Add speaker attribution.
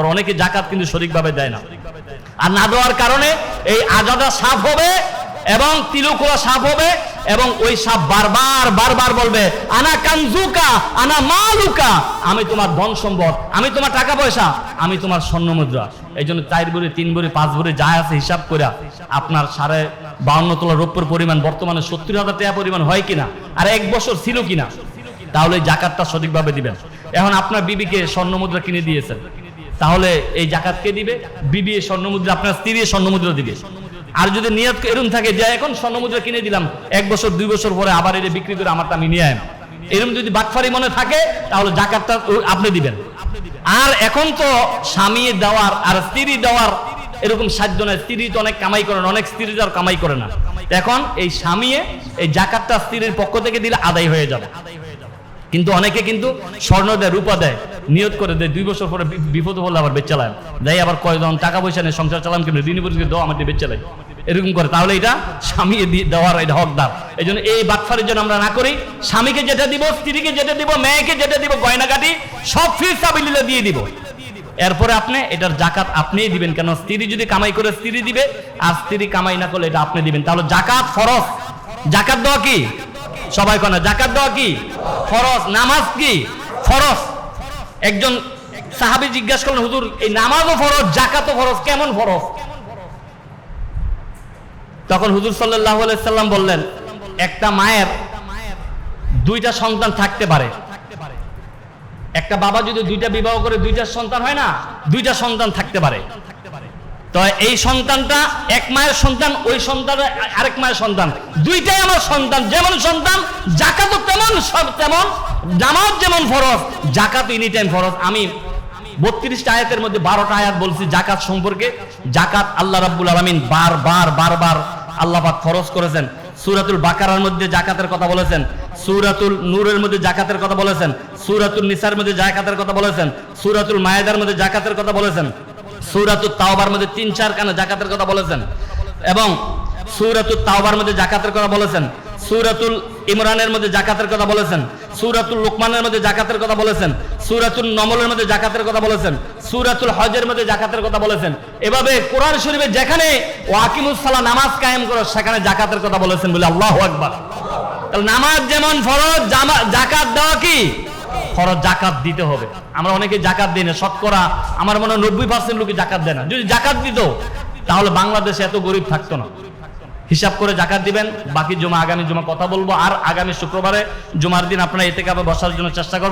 Speaker 1: অনেকে জাকাত কিন্তু সঠিকভাবে দেয় না। আর না দেওয়ার কারণে এই আজাদা সাপ হবে এবং তিলুকুলা সাপ হবে এবং ওই সাপ বারবার বারবার বলবে, আনা কানজুকা, আনা মালুকা, আমি তোমার ধন সম্পদ, আমি তোমার টাকা পয়সা, আমি তোমার স্বর্ণ মুদ্রা। এই জন্য চার ভরি, তিন ভরি, পাঁচ ভরি যা আছে হিসাব করে আপনার সাড়ে বাউন্ন তোলা রৌপ্যর পরিমাণ, বর্তমানে সত্তর হাজার টাকা পরিমাণ হয় কিনা, আর এক বছর ছিল কিনা, তাহলে জাকাতটা সঠিকভাবে দিবেন। এখন আপনার বিবিকে স্বর্ণ মুদ্রা কিনে দিয়েছেন। তাহলে এই জাকাত কে দিবে? বিবি স্বর্ণ মুদ্রা আপনার স্ত্রী স্বর্ণ মুদ্রা দিবে। আর যদি নিয়ত এরকম থাকে, যে এখন স্বর্ণ মুদ্রা কিনে দিলাম, এক বছর, দুই বছর পরে আবার এটা বিক্রি করে আমারটা আমি নিয়ে আয় এরকম যদি বাটফারি মনে থাকে, তাহলে জাকাতটা আপনি দিবেন। আর এখন তো স্বামী দেওয়ার আর স্ত্রী দেওয়ার এরকম সাধ্য নয় স্ত্রী তো অনেক কামাই করে না, অনেক স্ত্রী তো আর কামাই করে না। এখন এই স্বামী এই জাকাতটা স্ত্রীর পক্ষ থেকে দিলে আদায় হয়ে যাবে। কিন্তু অনেকে কিন্তু স্বর্ণ দেয়, রূপা দেয়, নিয়ত করে দেয়, দুই বছর পরে বিপদ হলে আবার বেচ চালায়। দেয় আবার কয়জন টাকা পয়সা নেই সংসার চালাম কিন্তু ঋণ পরিস্থিতি দাও আমার দিয়ে বেচ চালাই এরকম করে। তাহলে এটা স্বামী দেওয়ার এটা হকদার। এই জন্য এই বাটফারের জন্য আমরা না করি, স্বামীকে যেটা দিব, স্ত্রীকে যেটা দিব, মেয়েকে যেটা দিব গয়নাকাটি সব ফির সাবিলিলে দিয়ে দিব। এরপরে আপনি এটার জাকাত আপনিই দিবেন কেন স্ত্রী যদি কামাই করে স্ত্রী দিবে, আর স্ত্রী কামাই না করলে এটা আপনি দিবেন। তাহলে জাকাত ফরজ। জাকাত দেওয়া কি? সবাই কনা জাকাত দেওয়া কি? ফরজ। নামাজ কি? ফরজ। একজন সাহাবি জিজ্ঞাসা করলেন, হুজুর, এই নামাজও ফরজ জাকাতও ফরজ, কেমন ফরজ? তখন হুজুর সাল্লাহ সাল্লাম বললেন, একটা মায়ের দুইটা সন্তান থাকতে পারে। একটা বাবা যদি দুইটা বিবাহ করে, দুইটা সন্তান হয় না? দুইটা সন্তান থাকতে পারে। তো এই সন্তানটা এক মায়ের সন্তান, ওই সন্তান আরেক মায়ের সন্তান। দুইটাই আমার সন্তান, যেমন সন্তান, জাকাতও তেমন, সব তেমন, জামাত যেমন ফরজ, জাকাত এনি টাইম ফরজ। আমি বত্রিশটা আয়াতের মধ্যে বারোটা আয়াত বলছি জাকাত সম্পর্কে। জাকাত আল্লাহ রাব্বুল আলমিন বারবার বারবার আল্লাহ পাক ফরজ করেছেন। সুরাতুল বাকারার মধ্যে জাকাতের কথা বলেছেন। সুরাতুল নূরের মধ্যে জাকাতের কথা বলেছেন। সুরাতুল নিসার মধ্যে জাকাতের কথা বলেছেন। সুরাতুল মায়েদার মধ্যে জাকাতের কথা বলেছেন। সুরাতুল তাওবার মধ্যে তিন চার জাকাতের কথা বলেছেন। এবং তাওবার মধ্যে জাকাতের কথা বলেছেন। ইমরানের মধ্যে জাকাতের কথা বলেছেন। মধ্যে জাকাতের কথা বলেছেন। নমলের মধ্যে জাকাতের কথা বলেছেন। হজের মধ্যে জাকাতের কথা বলেছেন। এভাবে কোরআন শরীফে যেখানে ওয়াকিমুস সালাহ নামাজ কায়েম করো, সেখানে জাকাতের কথা বলেছেন বলে আল্লাহু নামাজ যেমন ফরজ জাকাত দেওয়া কি? ফরজ জাকাত দিতে হবে। আমরা অনেকে জাকাত দিই না, শতকরা আমার মনে হয় নব্বই পার্সেন্ট লোকে জাকাত দেয় না। যদি জাকাত দিত, তাহলে বাংলাদেশে এত গরিব থাকতো না। হিসাব করে জাকাত দিবেন, বাকি জমা, আগামী জমা কথা বলব। আর আগামী শুক্রবারে জুমার দিন আপনারা এতে কাপে বসার জন্য চেষ্টা করবেন।